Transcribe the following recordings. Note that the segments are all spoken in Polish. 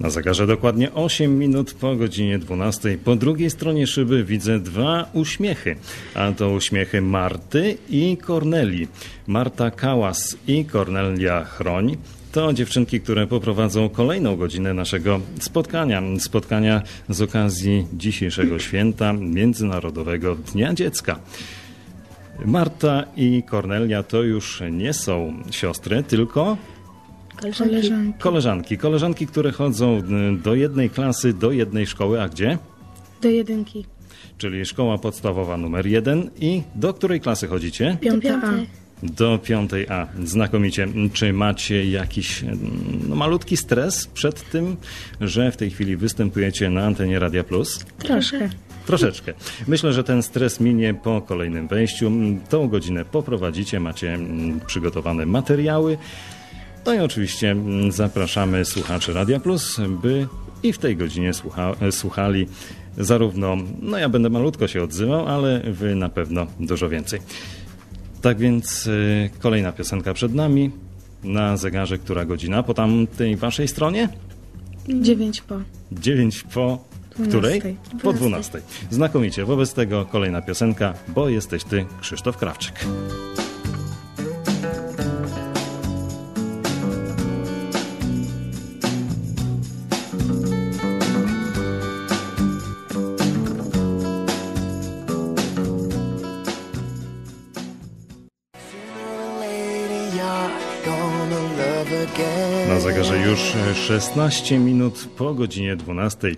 Na zegarze dokładnie 8 minut po godzinie 12. Po drugiej stronie szyby widzę dwa uśmiechy. A to uśmiechy Marty i Korneli. Marta Kałas i Kornelia Chroń. To dziewczynki, które poprowadzą kolejną godzinę naszego spotkania. Spotkania z okazji dzisiejszego święta Międzynarodowego Dnia Dziecka. Marta i Kornelia to już nie są siostry, tylko Koleżanki. koleżanki. Koleżanki, które chodzą y, do jednej klasy, do jednej szkoły, a gdzie? Do jedynki. Czyli szkoła podstawowa numer jeden. I do której klasy chodzicie? Piąta A. Do piątej A. Znakomicie. Czy macie jakiś mm, no, malutki stres przed tym, że w tej chwili występujecie na antenie Radia Plus? Troszkę. Troszeczkę. Myślę, że ten stres minie po kolejnym wejściu. Tą godzinę poprowadzicie, macie mm, przygotowane materiały. No i oczywiście mm, zapraszamy słuchaczy Radia Plus, by i w tej godzinie słucha, słuchali zarówno, no ja będę malutko się odzywał, ale wy na pewno dużo więcej. Tak więc y, kolejna piosenka przed nami. Na zegarze która godzina? Po tamtej waszej stronie? Dziewięć po. 9 po której? Dwunastej. Po 12. Znakomicie. Wobec tego kolejna piosenka, bo jesteś ty, Krzysztof Krawczyk. Już 16 minut po godzinie 12.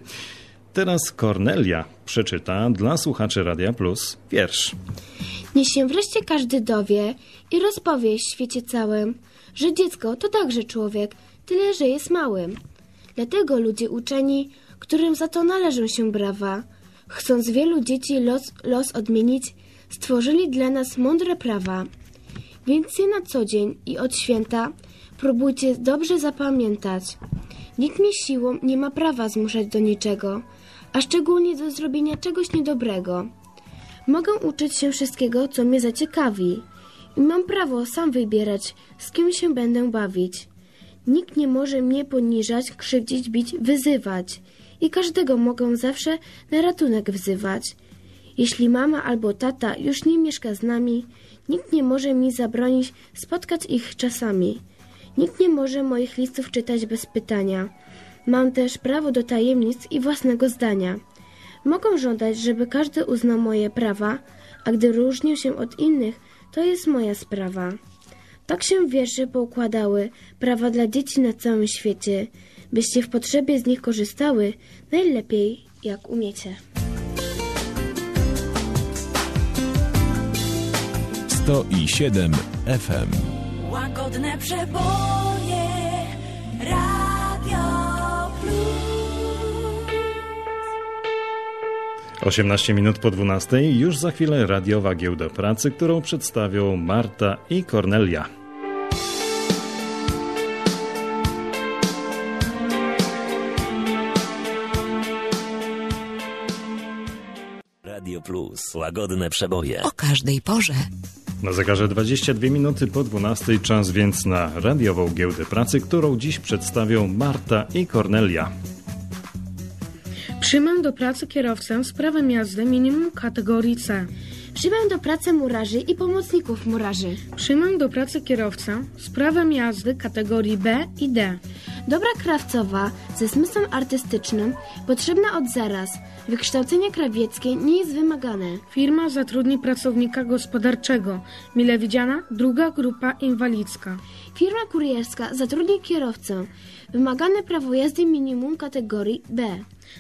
Teraz Kornelia przeczyta dla słuchaczy Radia Plus wiersz. Niech się wreszcie każdy dowie i rozpowie w świecie całym, że dziecko to także człowiek, tyle że jest małym. Dlatego ludzie uczeni, którym za to należą się brawa, chcąc wielu dzieci los, los odmienić, stworzyli dla nas mądre prawa. Więc je na co dzień i od święta próbujcie dobrze zapamiętać. Nikt mnie siłą nie ma prawa zmuszać do niczego, a szczególnie do zrobienia czegoś niedobrego. Mogę uczyć się wszystkiego, co mnie zaciekawi i mam prawo sam wybierać, z kim się będę bawić. Nikt nie może mnie poniżać, krzywdzić, bić, wyzywać i każdego mogę zawsze na ratunek wzywać. Jeśli mama albo tata już nie mieszka z nami, nikt nie może mi zabronić spotkać ich czasami. Nikt nie może moich listów czytać bez pytania. Mam też prawo do tajemnic i własnego zdania. Mogą żądać, żeby każdy uznał moje prawa, a gdy różnię się od innych, to jest moja sprawa. Tak się wiersze poukładały, prawa dla dzieci na całym świecie, byście w potrzebie z nich korzystały, najlepiej jak umiecie. 107 FM. Łagodne przeboje Radio Plus. 18 minut po 12. Już za chwilę radiowa giełda pracy, którą przedstawią Marta i Kornelia. Radio Plus. Łagodne przeboje. o każdej porze. Na zegarze 22 minuty po 12. Czas więc na radiową giełdę pracy, którą dziś przedstawią Marta i Kornelia. Przyjmę do pracy kierowcę z prawem jazdy minimum kategorii C. Przyjmę do pracy murarzy i pomocników murarzy. Przyjmę do pracy kierowcę z prawem jazdy kategorii B i D. Dobra krawcowa ze zmysłem artystycznym potrzebna od zaraz. Wykształcenie krawieckie nie jest wymagane. Firma zatrudni pracownika gospodarczego. Mile widziana druga grupa inwalidzka. Firma kurierska zatrudni kierowcę. Wymagane prawo jazdy minimum kategorii B.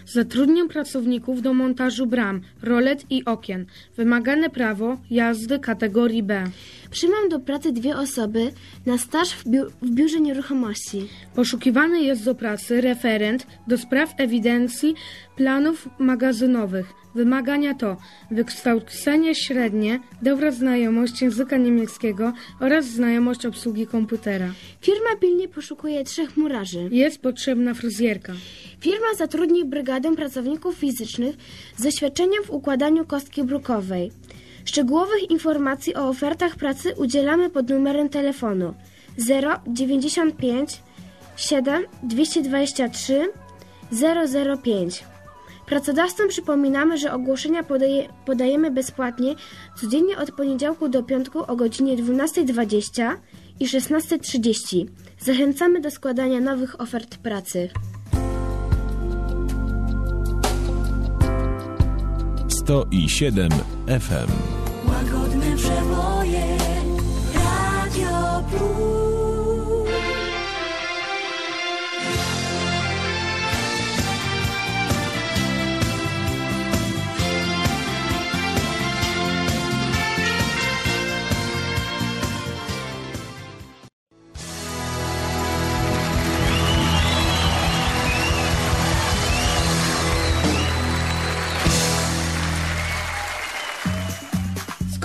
Zatrudnię pracowników do montażu bram, rolet i okien. Wymagane prawo jazdy kategorii B. Przyjmę do pracy dwie osoby na staż w, biu- w biurze nieruchomości. Poszukiwany jest do pracy referent do spraw ewidencji planów magazynowych. Wymagania to wykształcenie średnie, dobra znajomość języka niemieckiego oraz znajomość obsługi komputera. Firma pilnie poszukuje trzech murarzy. Jest potrzebna fryzjerka. Firma zatrudni brygadę pracowników fizycznych z doświadczeniem w układaniu kostki brukowej. Szczegółowych informacji o ofertach pracy udzielamy pod numerem telefonu 095 7 223 005. Pracodawcom przypominamy, że ogłoszenia podaje, podajemy bezpłatnie codziennie od poniedziałku do piątku o godzinie 12.20 i 16.30. Zachęcamy do składania nowych ofert pracy. 107 FM.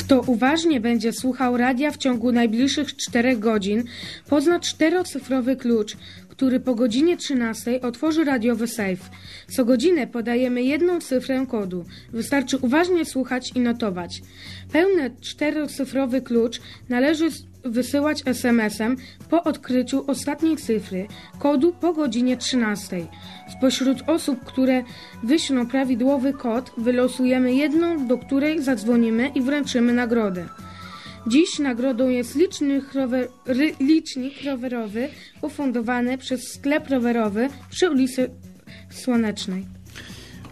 Kto uważnie będzie słuchał radia w ciągu najbliższych 4 godzin, pozna czterocyfrowy klucz, który po godzinie 13 otworzy radiowy safe. Co godzinę podajemy jedną cyfrę kodu. Wystarczy uważnie słuchać i notować. Pełny czterocyfrowy klucz należy wysyłać SMS-em po odkryciu ostatniej cyfry kodu po godzinie 13. Spośród osób, które wyślą prawidłowy kod, wylosujemy jedną, do której zadzwonimy i wręczymy nagrodę. Dziś nagrodą jest licznik, rower, licznik rowerowy ufundowany przez sklep rowerowy przy ulicy Słonecznej.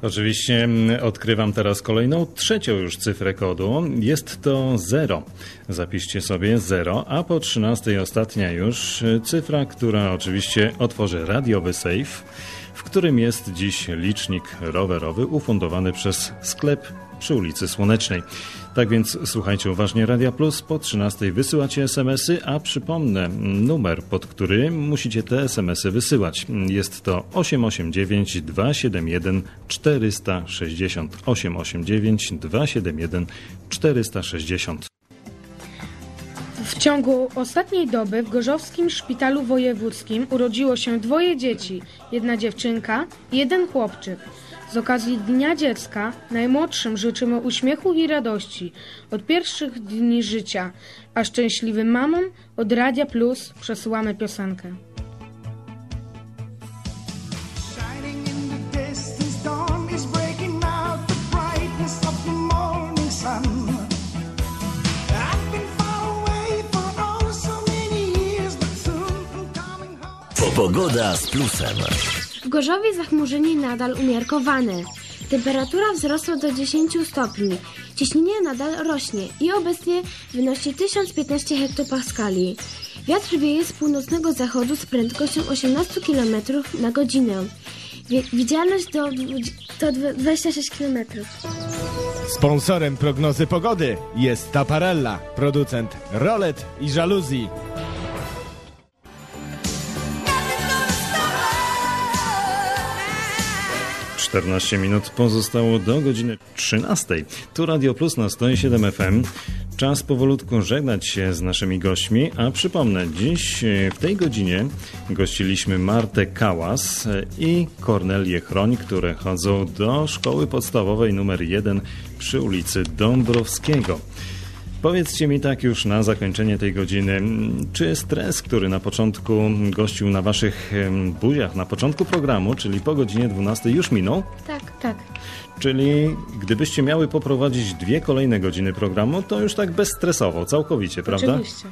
Oczywiście mm, odkrywam teraz kolejną, trzecią już cyfrę kodu. Jest to 0. Zapiszcie sobie 0, a po 13 ostatnia już y, cyfra, która oczywiście otworzy radiowy safe, w którym jest dziś licznik rowerowy ufundowany przez sklep przy ulicy Słonecznej. Tak więc słuchajcie uważnie Radia Plus, po 13 wysyłacie SMS-y, a przypomnę numer, pod który musicie te SMS-y wysyłać. Jest to 889 271 460. 889 271 460. W ciągu ostatniej doby w Gorzowskim Szpitalu Wojewódzkim urodziło się dwoje dzieci, jedna dziewczynka i jeden chłopczyk. Z okazji Dnia Dziecka najmłodszym życzymy uśmiechu i radości od pierwszych dni życia, a szczęśliwym mamom od Radia Plus przesyłamy piosenkę. Pogoda z plusem. W Gorzowie zachmurzenie nadal umiarkowane. Temperatura wzrosła do 10 stopni. Ciśnienie nadal rośnie i obecnie wynosi 1015 hektopaskali. Wiatr wieje z północnego zachodu z prędkością 18 km na godzinę. Widzialność do, dwudzi- to dwa- 26 km. Sponsorem prognozy pogody jest Taparella, producent rolet i żaluzji. 14 minut pozostało do godziny 13. Tu Radio Plus na 107 FM. Czas powolutku żegnać się z naszymi gośćmi, a przypomnę, dziś e, w tej godzinie gościliśmy Martę Kałas e, i Kornelię Chroń, które chodzą do szkoły podstawowej numer 1 przy ulicy Dąbrowskiego. Powiedzcie mi tak już na zakończenie tej godziny, czy stres, który na początku gościł na waszych buziach, na początku programu, czyli po godzinie 12 już minął? Tak. Tak. Czyli gdybyście miały poprowadzić dwie kolejne godziny programu, to już tak bezstresowo, całkowicie, prawda? Oczywiście.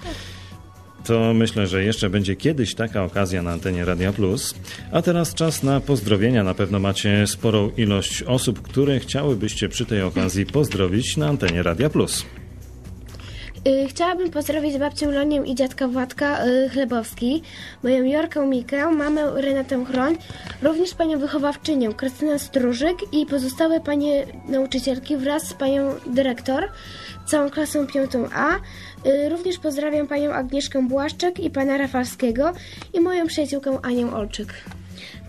To myślę, że jeszcze będzie kiedyś taka okazja na antenie Radia Plus. A teraz czas na pozdrowienia. Na pewno macie sporą ilość osób, które chciałybyście przy tej okazji pozdrowić na antenie Radia Plus. Y, Chciałabym pozdrowić babcię Lonię i dziadka Władka y, Chlebowski, moją Jorkę Mikę, mamę Renatę Chroń, również panią wychowawczynię Krystynę Stróżyk i pozostałe panie nauczycielki wraz z panią dyrektor, całą klasą 5A. Y, Również pozdrawiam panią Agnieszkę Błaszczek i pana Rafalskiego i moją przyjaciółkę Anię Olczyk.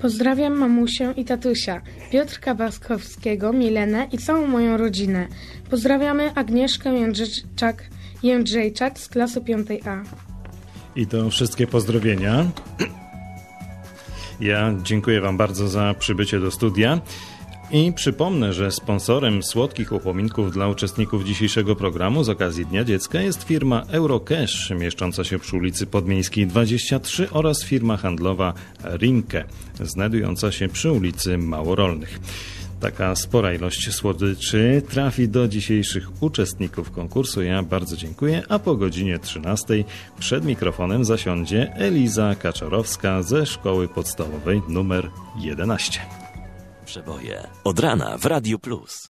Pozdrawiam mamusię i tatusia, Piotrka Waskowskiego, Milenę i całą moją rodzinę. Pozdrawiamy Agnieszkę Jędrzejczak, Jędrzejczak z klasy 5A. I to wszystkie pozdrowienia. Ja dziękuję Wam bardzo za przybycie do studia. I przypomnę, że sponsorem słodkich upominków dla uczestników dzisiejszego programu z okazji Dnia Dziecka jest firma Eurocash, mieszcząca się przy ulicy Podmiejskiej 23 oraz firma handlowa Rinke, znajdująca się przy ulicy Małorolnych. Taka spora ilość słodyczy trafi do dzisiejszych uczestników konkursu. Ja bardzo dziękuję, a po godzinie 13 przed mikrofonem zasiądzie Eliza Kaczorowska ze Szkoły Podstawowej numer 11. Przeboje. Od rana w Radio Plus.